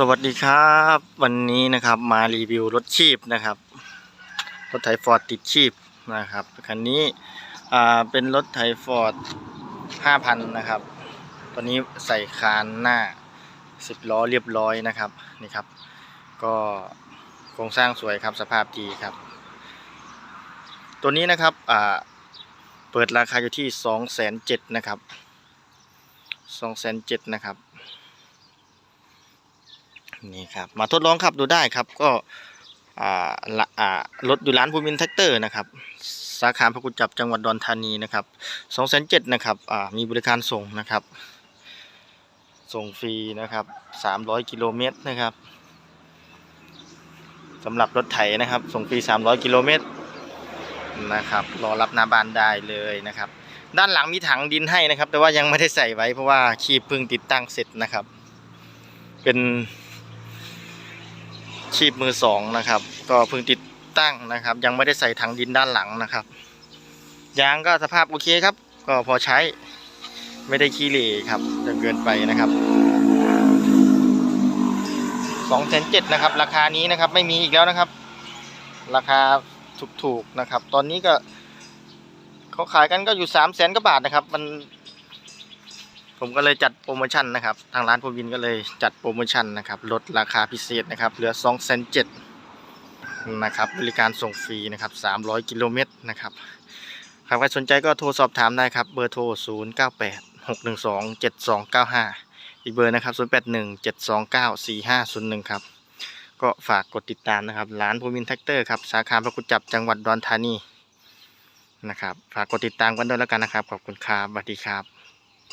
สวัสดีครับ วันนี้นะครับมารีวิวรถชีพนะครับ รถไถฟอร์ดติดชีพนะครับคันนี้อ่าเป็นรถไถฟอร์ด5,000นะครับ ตอนนี้ใส่คานหน้า10ล้อเรียบร้อยนะครับนี่ครับ ก็โครงสร้างสวยครับสภาพดีครับ ตัวนี้นะครับอ่าเปิดราคาอยู่ที่2,700,000นะครับ2,700,000นะครับ นี่ครับมาทดลองขับดูได้ครับก็รถอยู่ร้านภูมินแท็กเตอร์นะครับสาขาพระกุจับจังหวัดดอนธานีนะครับสองแสนเจ็ดนะครับมีบริการส่งนะครับ ส่งฟรีนะครับสามร้อยกิโลเมตรนะครับสำหรับรถไถนะครับ ส่งฟรีสามร้อยกิโลเมตรนะครับรอรับหน้าบ้านได้เลยนะครับ ด้านหลังมีถังดินให้นะครับ แต่ว่ายังไม่ได้ใส่ไว้เพราะว่าคีบเพิ่งติดตั้งเสร็จนะครับ เป็น ชีพมือสองนะครับ ก็เพิ่งติดตั้งนะครับ ยังไม่ได้ใส่ถังดินด้านหลังนะครับ ยางก็สภาพโอเคครับ ก็พอใช้ไม่ได้ขี้เหร่ครับจนเกินไปนะครับสองแสนเจ็ดนะครับ ราคานี้นะครับไม่มีอีกแล้วนะครับ ราคาถูกๆนะครับ ตอนนี้ก็เขาขายกันก็อยู่สามแสนกว่าบาทนะครับ มัน ผมก็เลยจัดโปรโมชั่นนะครับ ทางร้านภูวินก็เลยจัดโปรโมชั่นนะครับลดราคาพิเศษนะครับ เหลือ2 7 0 0 0นะครับบริการส่งฟรีนะครับ 300 กิโลเมตรนะครับใครสนใจก็โทรสอบถามได้ครับ เบอร์โทร 0 9 8 6 1 2 7 2 9 5 อีกเบอร์นะครับ 0 8 1 7 2 9 4 5 0 1 ครับ ก็ฝากกดติดตามนะครับ ร้านภูมินแท็กเตอร์ครับ สาขาพระกุจับจังหวัดดอนธานีนะครับ ฝากกดติดตามกันด้วยแล้วกันนะครับ ขอบคุณครับสวัสดีครับ